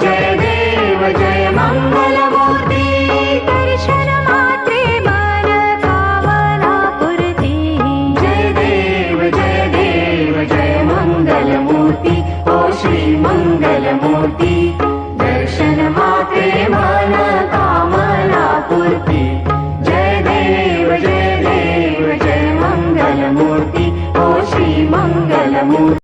जय देव जय मङ्गलमूर्ति दर्शनमात्रे मानकामनापुरति जय देव जय देव जय मङ्गलमूर्ति ओ श्री मङ्गलमूर्ति दर्शनमात्रे मानकामनापूर्ति जय देव जय देव जय मङ्गलमूर्ति ओ श्री मङ्गलमूर्ति